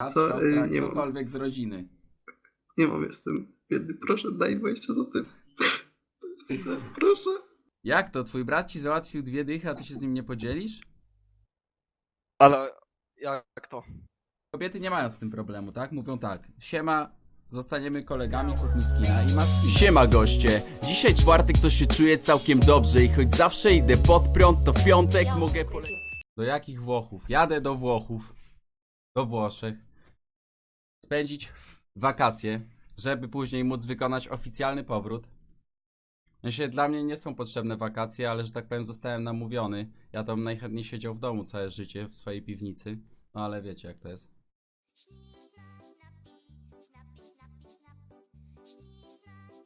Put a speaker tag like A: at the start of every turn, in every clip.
A: Brat,
B: Co?
A: siostra,
B: Y, nie mam.
A: ktokolwiek z rodziny.
B: Nie mam, jestem biedny. Proszę, daj 20 zł. Proszę.
A: Jak to? Twój brat ci załatwił dwie dychy, a ty się z nim nie podzielisz?
C: Ale jak to?
A: Kobiety nie mają z tym problemu, tak? Mówią tak. Siema, zostaniemy kolegami, kup mi skina i masz Siema goście, dzisiaj czwartek to się czuję całkiem dobrze i choć zawsze idę pod prąd, to w piątek mogę polecieć. Do jakich Włochów? Jadę do Włochów. Do Włoszech. Spędzić wakacje, żeby później móc wykonać oficjalny powrót. Znaczy, dla mnie nie są potrzebne wakacje, ale że tak powiem zostałem namówiony. Ja tam najchętniej siedział w domu całe życie, w swojej piwnicy. No ale wiecie jak to jest.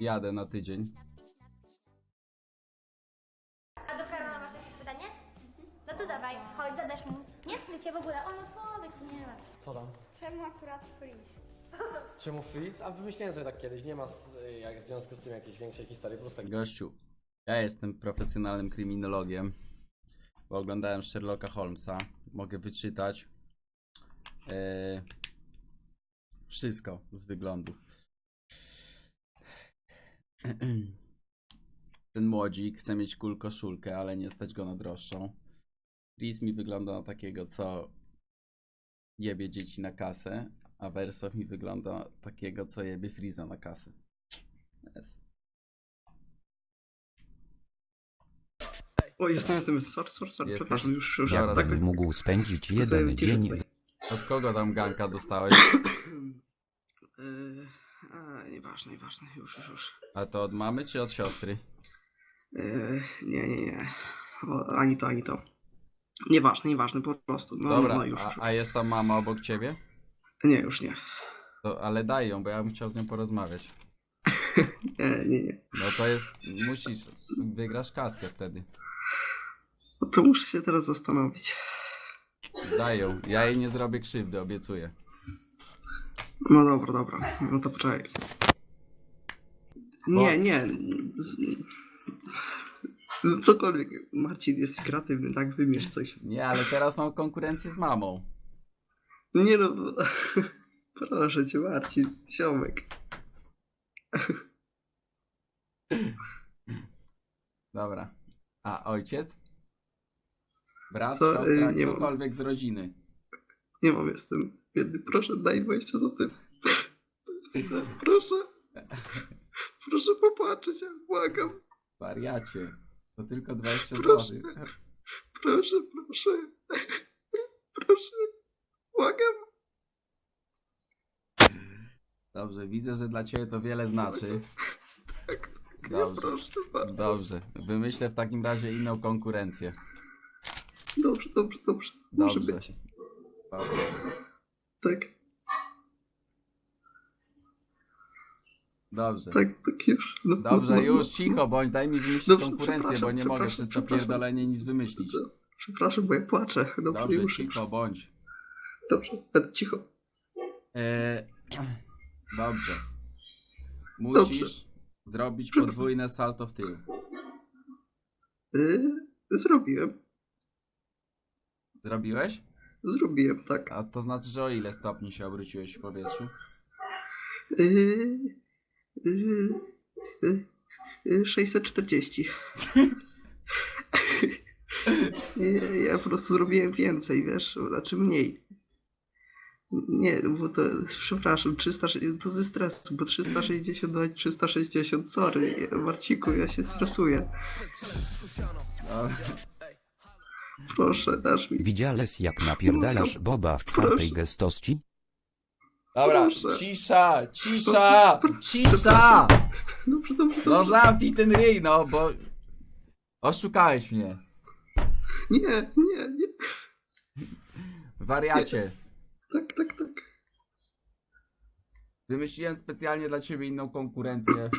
A: Jadę na tydzień.
D: A do Karola masz jakieś pytanie? No to dawaj, chodź, zadasz mu. Nie wstydź się w ogóle, on odpowiedź nie ma.
E: Co tam?
D: Czemu akurat freeze?
E: Czemu freeze? A wymyśliłem sobie tak kiedyś, nie ma z, jak w związku z tym jakiejś większej historii, po prostu tak
A: Gościu, ja jestem profesjonalnym kryminologiem, bo oglądałem Sherlocka Holmesa. Mogę wyczytać e, wszystko z wyglądu. Ten młodzik chce mieć cool koszulkę, ale nie stać go na droższą. Chris mi wygląda na takiego, co jebie dzieci na kasę, a Verso mi wygląda takiego, co jebie Friza na kasę. Jest.
B: O, jestem, jestem. Sorry, sorry, sorry.
A: Jesteś?
B: Przepraszam, już, już.
A: Dobra,
B: tak,
F: mógł spędzić jeden dzień
B: tutaj.
A: Od kogo tam ganka dostałeś?
B: Yy, a, nieważne, nieważne. Już, już, już.
A: A to od mamy czy od siostry?
B: Yy, nie, nie, nie. O, ani to, ani to. Nieważne, nieważne, po prostu. No,
A: Dobra,
B: no już.
A: a, a jest tam mama obok ciebie?
B: Nie, już nie.
A: To, ale daj ją, bo ja bym chciał z nią porozmawiać.
B: Nie, nie, nie.
A: No to jest, musisz, wygrasz kaskę wtedy.
B: No to muszę się teraz zastanowić.
A: Daj ją, ja jej nie zrobię krzywdy, obiecuję.
B: No dobra, dobra. No to poczekaj. Nie, nie. Z... Cokolwiek. Marcin jest kreatywny, tak? Wymierz coś.
A: Nie, ale teraz mam konkurencję z mamą.
B: Nie no. bo- Proszę cię, Marcin. Siomek.
A: Dobra. A ojciec? Brat,
B: Co?
A: siostra,
B: Y, nie mam.
A: ktokolwiek z rodziny.
B: Nie mam, jestem biedny. Proszę, daj 20 zł. Proszę. Proszę popatrzeć, jak błagam.
A: Wariacie. To tylko 20
B: Proszę.
A: zł.
B: Proszę, proszę. Proszę. Błagam.
A: Dobrze, widzę, że dla ciebie to wiele znaczy.
B: Ja
A: Dobrze.
B: proszę bardzo.
A: Dobrze, wymyślę w takim razie inną konkurencję.
B: Dobrze, dobrze, dobrze. Może
A: Dobrze.
B: być.
A: Dobra.
B: Tak,
A: Dobrze.
B: tak, tak już. No, no,
A: Dobrze,
B: no,
A: już
B: no.
A: cicho, bądź daj mi wymyślić
B: Dobrze,
A: konkurencję, bo nie mogę przez to pierdolenie nic wymyślić.
B: Dobrze. Przepraszam, bo ja płaczę. Dobrze,
A: Dobrze,
B: już.
A: cicho bądź.
B: Dobrze, będę cicho.
A: E, dobrze. Musisz zrobić podwójne salto w tył.
B: Yy, zrobiłem.
A: Zrobiłeś?
B: Zrobiłem, tak.
A: A to znaczy, że o ile stopni się obróciłeś w powietrzu?
B: Yy, 640. Nie, ja po prostu zrobiłem więcej, wiesz, znaczy mniej. Nie, bo to, przepraszam, 360, to ze stresu, bo 360 dać 360, sorry, Marciku, ja się stresuję. Proszę, dasz mi.
F: Widziałeś jak napierdalasz Boba w czwartej
B: Proszę.
F: gestości?
A: Dobra,
B: Proszę.
A: cisza, cisza, cisza!
B: Dobrze, dobrze,
A: No
B: dobrze.
A: zamknij ten ryj, no, bo oszukałeś mnie.
B: Nie, nie, nie.
A: Wariacie.
B: Tak, tak, tak.
A: Wymyśliłem specjalnie dla ciebie inną konkurencję.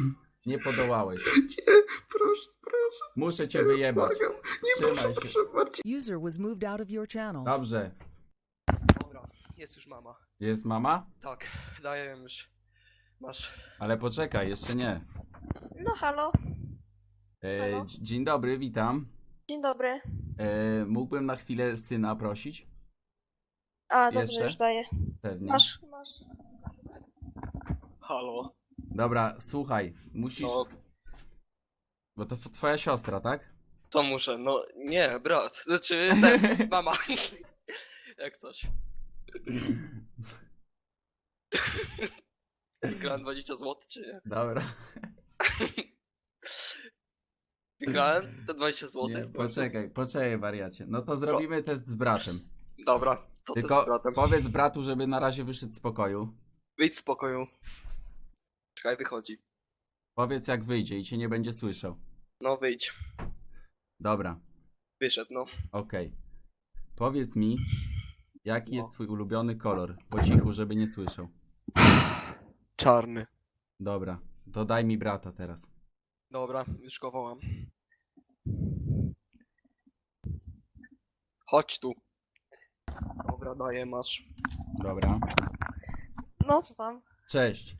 A: Nie podołałeś.
B: Nie, proszę, proszę.
A: Muszę cię wyjebać.
B: Błagam. Nie,
A: Trzymaj
B: proszę,
A: się.
B: proszę, Marcin.
G: User was moved out of your channel.
A: Dobrze.
C: Jest już mama.
A: Jest mama?
C: Tak, daję ją już. Masz.
A: Ale poczekaj, jeszcze nie.
H: No halo,
A: E,
H: Halo?
A: dz- dzień dobry, witam.
H: dzień dobry.
A: E, mógłbym na chwilę syna prosić?
H: A, dobrze,
A: Jeszcze?
H: już daję.
A: Pewnie.
H: Masz, masz.
C: Halo.
A: Dobra, słuchaj, musisz...
C: No,
A: Bo to f- twoja siostra, tak?
C: co muszę? No, nie, brat. Znaczy, ten, mama. Jak coś. Wygrałem 20 zł, czy nie?
A: Dobra.
C: Wygrałem te 20 zł.
A: Nie, poczekaj, poczekaj wariacie. No to zrobimy test z bratem.
C: Dobra, to Tylko...
A: Tylko
C: z bratem.
A: powiedz bratu, żeby na razie wyszedł z pokoju.
C: Wyjdź z pokoju. Czekaj, wychodzi.
A: Powiedz jak wyjdzie i cię nie będzie słyszał.
C: No, wyjdź.
A: Dobra,
C: Wyszedł, no.
A: okej. Powiedz mi, jaki
C: No.
A: jest twój ulubiony kolor? Po cichu, żeby nie słyszał.
C: Czarny.
A: Dobra, to daj mi brata teraz.
C: Dobra, już go wołam. Chodź tu. Dobra, daję, masz.
A: Dobra.
H: No co tam?
A: Cześć.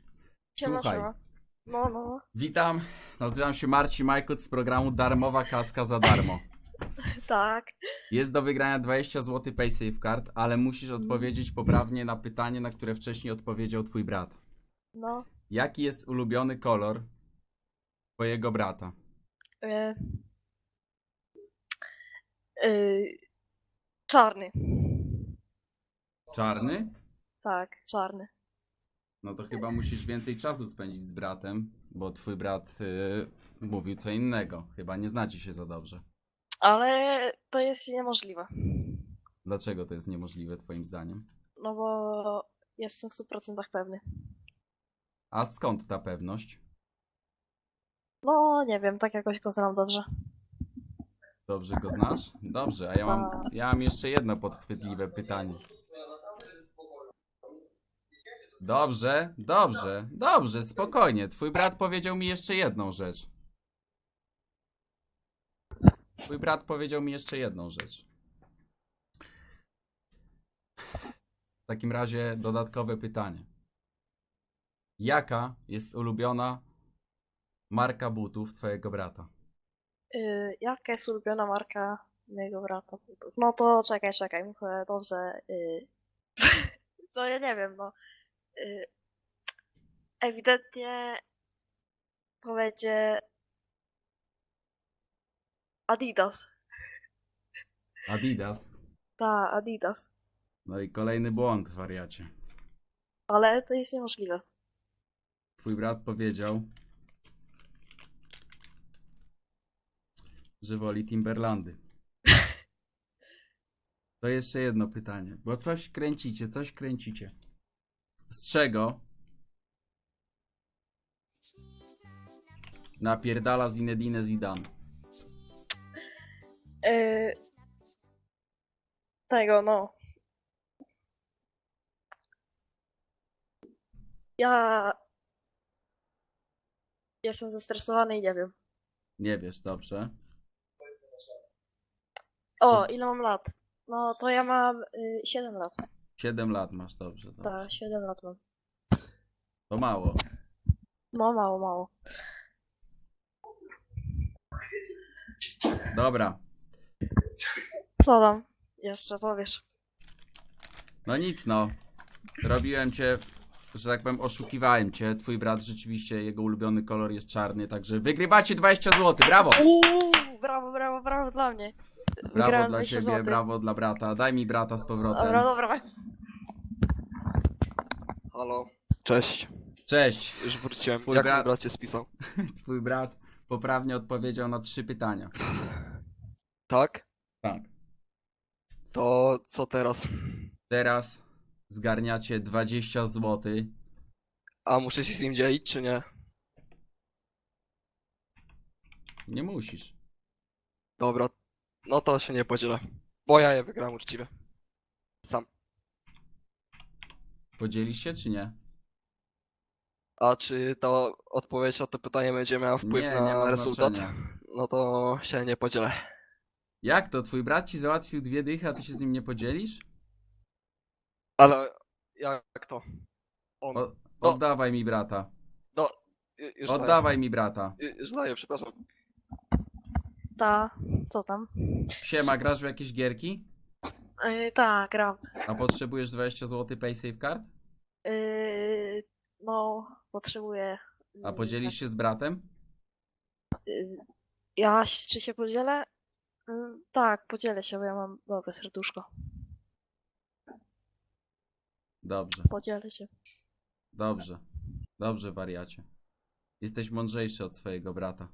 H: Siema,
A: Słuchaj,
H: siema. No, no.
A: witam. Nazywam się Marcin Majkut z programu Darmowa Kaska za darmo.
H: Tak.
A: Jest do wygrania 20 zł PaySafe Card, ale musisz odpowiedzieć poprawnie na pytanie, na które wcześniej odpowiedział twój brat.
H: No.
A: Jaki jest ulubiony kolor twojego brata?
H: Y... Y... Czarny.
A: Czarny?
H: Tak, czarny.
A: No to chyba musisz więcej czasu spędzić z bratem, bo twój brat y, mówił co innego. Chyba nie znacie się za dobrze.
H: Ale to jest niemożliwe.
A: Dlaczego to jest niemożliwe twoim zdaniem?
H: No bo jestem w 100% pewny.
A: A skąd ta pewność?
H: No, nie wiem, tak jakoś go znam dobrze.
A: Dobrze go znasz? Dobrze, a ja mam, ja mam jeszcze jedno podchwytliwe pytanie. Dobrze, dobrze, dobrze, spokojnie. Twój brat powiedział mi jeszcze jedną rzecz. Twój brat powiedział mi jeszcze jedną rzecz. W takim razie dodatkowe pytanie. Jaka jest ulubiona marka butów twojego brata?
H: Y, jaka jest ulubiona marka mojego brata butów? No to czekaj, czekaj, muszę dobrze. Y... to ja nie wiem, no. Y... Ewidentnie to będzie Adidas.
A: Adidas.
H: Ta, Adidas.
A: No i kolejny błąd, wariacie.
H: Ale to jest niemożliwe.
A: Twój brat powiedział, że woli Timberlandy. To jeszcze jedno pytanie, bo coś kręcicie, coś kręcicie. Z czego napierdala Zinedine Zidane?
H: Y... Tego, no. Ja jestem zestresowany i nie wiem.
A: Nie wiesz, dobrze.
H: O, ile mam lat? No to ja mam y, 7 lat.
A: 7 lat masz, dobrze. dobrze.
H: Tak, 7 lat mam.
A: To mało.
H: No mało, mało.
A: Dobra.
H: Co tam? Jeszcze powiesz.
A: No nic no. Robiłem cię, że tak powiem, oszukiwałem cię. Twój brat rzeczywiście, jego ulubiony kolor jest czarny, także wygrywacie 20 zł. Brawo!
H: Uuu, brawo, brawo, brawo dla mnie.
A: Brawo
H: Wygrałem
A: dla
H: 20
A: ciebie,
H: złotych.
A: brawo dla brata. Daj mi brata z powrotem.
H: Dobra, dobra.
C: Halo. Cześć.
A: Cześć.
C: Już wróciłem.
A: Twój
C: Jak
A: brat-
C: mój brat cię spisał?
A: Twój brat poprawnie odpowiedział na trzy pytania.
C: Tak?
A: Tak.
C: To co teraz?
A: Teraz zgarniacie 20 zł.
C: A muszę się z nim dzielić, czy nie?
A: Nie musisz.
C: Dobra. No to się nie podzielę. Bo ja je wygram uczciwie. Sam.
A: Podzielisz się czy nie?
C: A czy ta odpowiedź na to pytanie będzie miała wpływ
A: nie,
C: na
A: nie ma
C: rezultat?
A: znaczenia.
C: No to się nie podzielę.
A: Jak to? Twój brat ci załatwił dwie dychy, a ty się z nim nie podzielisz?
C: Ale jak to? On.
A: O,
C: No.
A: oddawaj mi brata.
C: Ju- Już daję.
A: Oddawaj mi brata.
C: Ju- Już daję, przepraszam.
H: Ta, co tam?
A: Siema, grasz w jakieś gierki?
H: Yy, tak, gram.
A: A potrzebujesz 20 zł PaySafe Card?
H: Yy, no, potrzebuję.
A: A podzielisz się z bratem?
H: yy, Ja się- czy się podzielę? Yy, tak, podzielę się, bo ja mam dobre serduszko.
A: Dobrze,
H: Podzielę się.
A: dobrze. Dobrze, wariacie. Jesteś mądrzejszy od swojego brata.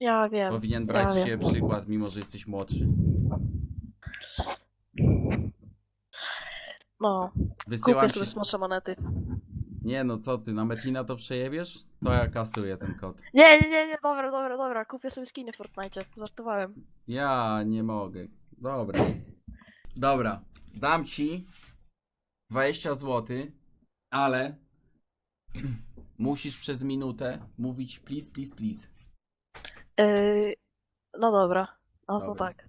H: Ja wiem.
A: Powinien brać z przykład, mimo że jesteś młodszy.
H: No,
A: Wysyłam
H: kupię
A: ci...
H: sobie smocze monety.
A: Nie no, co ty, na Metina to przejebiesz? To ja kasuję ten kod.
H: Nie, nie, nie, nie, dobra, dobra, dobra. Kupię sobie skiny w Fortnite. Żartowałem.
A: Ja nie mogę. Dobra. Dobra, dam ci 20 zł, ale musisz przez minutę mówić please, please, please.
H: Yy, no dobra. No to
A: Dobra.
H: tak.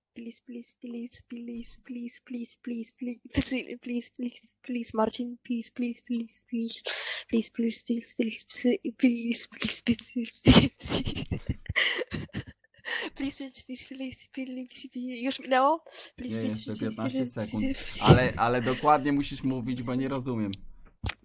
A: Ale, ale dokładnie musisz mówić, bo nie rozumiem.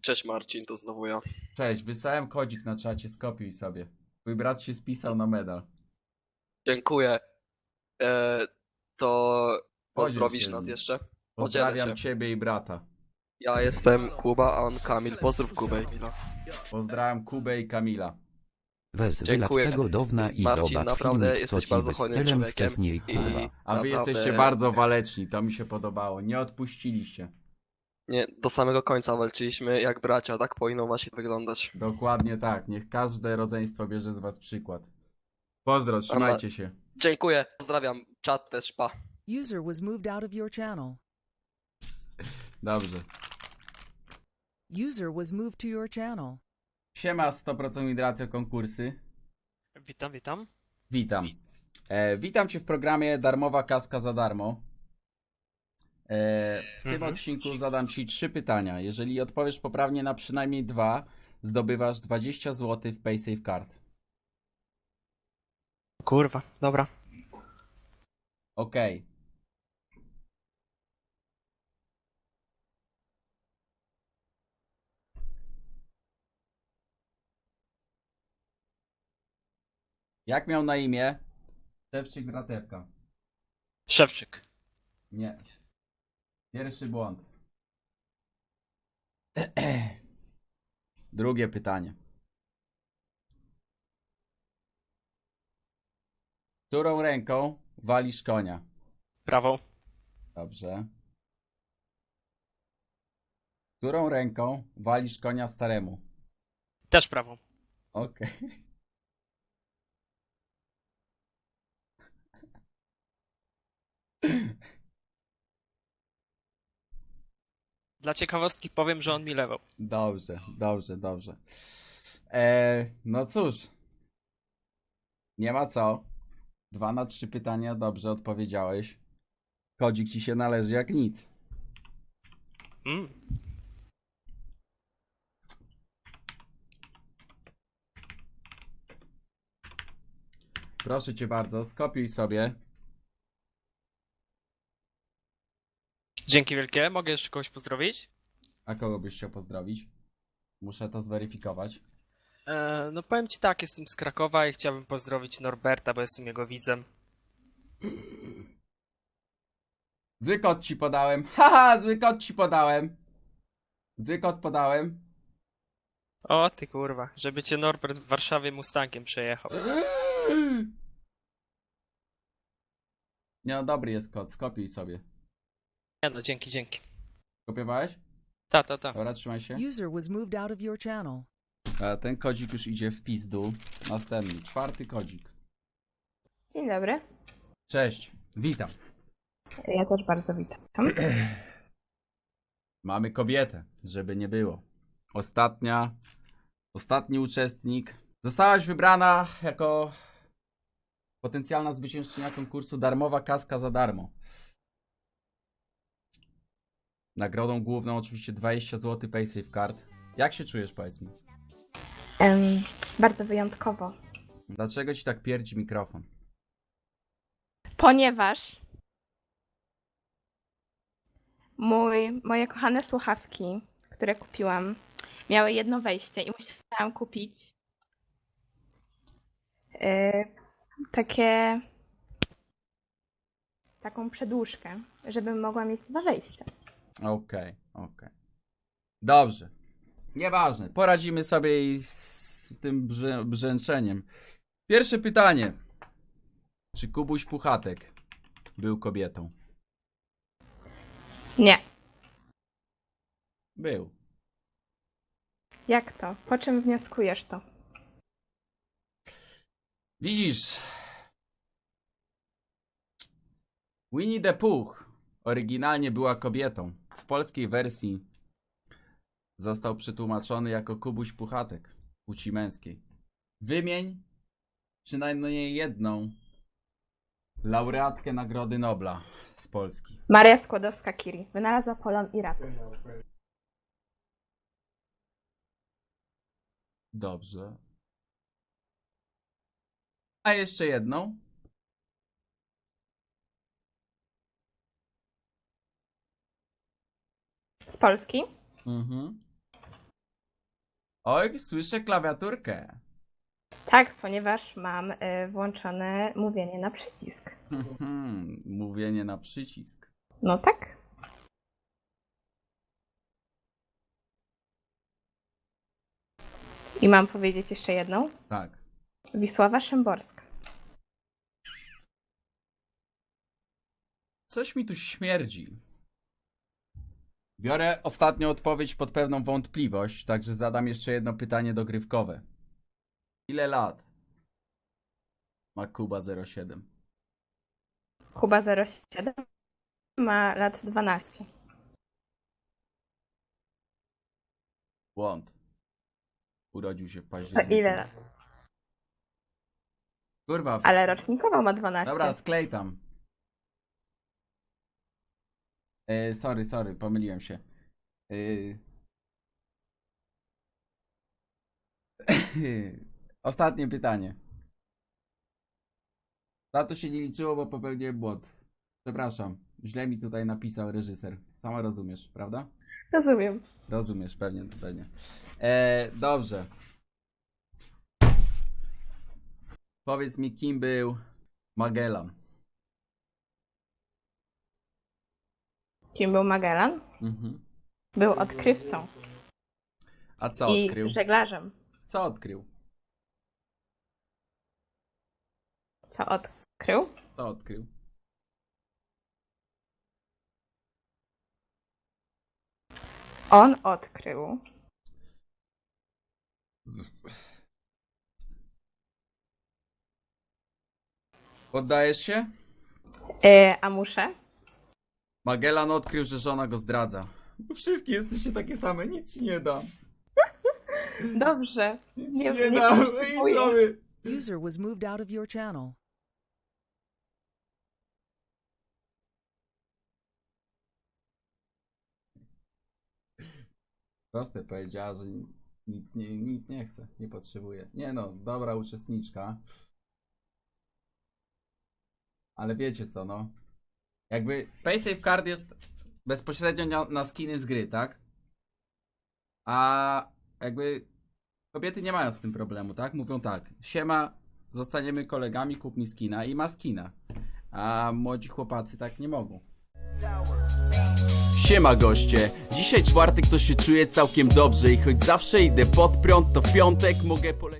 C: Cześć Marcin, to znowu ja.
A: Cześć, wysłałem kodzik na czacie, skopiuj sobie. Twój brat się spisał na medal.
C: Dziękuję. E, to pozdrowisz
A: się
C: nas jeszcze?
A: Pozdrawiam
C: się.
A: ciebie i brata.
C: Ja jestem Kuba, a on Kamil. Pozdrów Kubę i Kamila.
A: Pozdrawiam Kubę i Kamila.
F: Wez wylać
C: Dziękuję.
F: tego downa i
C: Marcin,
F: zobacz
C: naprawdę
F: filmik, co
C: jesteś
F: ci
C: bardzo hojnym
F: wystyłem
C: człowiekiem
F: wcześniej
C: i-
F: kurwa.
A: A wy
C: Naprawdę-
A: jesteście bardzo waleczni, to mi się podobało. Nie odpuściliście.
C: Nie, do samego końca walczyliśmy jak bracia, tak powinno właśnie wyglądać.
A: Dokładnie tak. Niech każde rodzeństwo bierze z was przykład. Pozdro, trzymajcie się.
C: Dziękuję, pozdrawiam, czat też, pa.
G: User was moved out of your channel.
A: Dobrze.
G: User was moved to your channel.
A: Siema 100% Hydratio konkursy.
I: Witam, witam.
A: Witam. E, witam cię w programie Darmowa Kaska za darmo. W tym
I: Mhm.
A: odcinku zadam ci trzy pytania. Jeżeli odpowiesz poprawnie na przynajmniej dwa, zdobywasz 20 zł w PaySafe Card.
I: Kurwa, dobra.
A: Okej. Jak miał na imię? Szewczyk Bratewka.
I: Szewczyk.
A: Nie. Pierwszy błąd. Drugie pytanie. Którą ręką walisz konia?
I: Prawo.
A: Dobrze. Którą ręką walisz konia staremu?
I: Też prawo.
A: Okej.
I: Dla ciekawostki powiem, że on mi lewał.
A: Dobrze, dobrze, dobrze. Eee, no cóż. Nie ma co. Dwa na trzy pytania dobrze odpowiedziałeś. Kodzik ci się należy jak nic.
I: Mm.
A: Proszę cię bardzo, skopiuj sobie.
I: Dzięki wielkie. Mogę jeszcze kogoś pozdrowić?
A: A kogo byś chciał pozdrowić? Muszę to zweryfikować.
I: E, no powiem ci tak, jestem z Krakowa i chciałbym pozdrowić Norberta, bo jestem jego widzem.
A: Zły kod ci podałem. Haha, zły kod ci podałem. Zły kod podałem.
I: O ty kurwa, żeby cię Norbert w Warszawie Mustangiem przejechał.
A: Nie no, dobry jest kod, skopiuj sobie.
I: Nie no, dzięki, dzięki.
A: Kopiowałeś?
I: Ta, ta, ta.
A: Dobra, trzymaj się.
G: User was moved out of your channel.
A: A ten kodzik już idzie w pizdu. Następny, czwarty kodzik.
J: Dzień dobry.
A: Cześć, witam.
J: Ja też bardzo witam.
A: Mamy kobietę, żeby nie było. Ostatnia, ostatni uczestnik. Zostałaś wybrana jako potencjalna zwyciężczynia konkursu Darmowa kaska za darmo. Nagrodą główną oczywiście 20 zł PaySafe Card. Jak się czujesz, powiedz mi?
J: bardzo wyjątkowo.
A: Dlaczego ci tak pierdzi mikrofon?
J: Ponieważ mój, moje kochane słuchawki, które kupiłam, miały jedno wejście i musiałam kupić yy, takie taką przedłużkę, żebym mogła mieć dwa wejścia.
A: Okej, okej. Dobrze. Nieważne. Poradzimy sobie i z tym brze brzęczeniem. Pierwsze pytanie. Czy Kubuś Puchatek był kobietą?
J: Nie.
A: Był.
J: Jak to? Po czym wnioskujesz to?
A: Widzisz. Winnie the Pooh oryginalnie była kobietą. W polskiej wersji został przetłumaczony jako Kubuś Puchatek płci męskiej. Wymień przynajmniej jedną laureatkę Nagrody Nobla z Polski.
J: Maria Skłodowska-Curie wynalazła polon i rap.
A: Dobrze. A jeszcze jedną.
J: Z Polski?
A: Mhm. Oj, słyszę klawiaturkę.
J: Tak, ponieważ mam y, włączone mówienie na przycisk.
A: Mhm, Mówienie na przycisk.
J: No tak. I mam powiedzieć jeszcze jedną.
A: Tak.
J: Wisława Szymborska.
A: Coś mi tu śmierdzi. Biorę ostatnią odpowiedź pod pewną wątpliwość, także zadam jeszcze jedno pytanie dogrywkowe. Ile lat ma Kuba 07?
J: Kuba 07 ma lat 12.
A: Błąd. Urodził się w
J: To
A: październiku.
J: ile lat?
A: Kurwa. w-
J: Ale rocznikowo ma 12.
A: Dobra, sklej tam. E, sorry, sorry, pomyliłem się. E... Ostatnie pytanie. Na to się nie liczyło, bo popełniłem błąd. Przepraszam, źle mi tutaj napisał reżyser. Sama rozumiesz, prawda?
J: Rozumiem.
A: Rozumiesz, pewnie, pewnie. E, dobrze. Powiedz mi, kim był Magellan?
J: Kim był Magellan?
A: Mhm.
J: Był odkrywcą
A: A co
J: i
A: odkrył?
J: żeglarzem.
A: Co odkrył?
J: Co odkrył?
A: Co odkrył?
J: On odkrył
A: Poddajesz się?
J: e, a muszę?
A: Magellan odkrył, że żona go zdradza. Wszystkie jesteście takie same, nic ci nie dam.
J: Dobrze.
A: Nic ci
J: Nie-
A: nie,
J: nie
A: dam.
J: potrzebuję.
A: Idź sobie.
G: User was moved out of your channel.
A: Proste powiedziała, że nic nie, nic nie chce, nie potrzebuje. Nie no, dobra uczestniczka. Ale wiecie co, no. Jakby PaySafe Card jest bezpośrednio na, skiny z gry, tak? A jakby kobiety nie mają z tym problemu, tak? Mówią tak, siema, zostaniemy kolegami, kup mi skina i ma skina. A młodzi chłopacy tak nie mogą. Siema goście, dzisiaj czwartek to się czuję całkiem dobrze i choć zawsze idę pod prąd, to w piątek mogę polecieć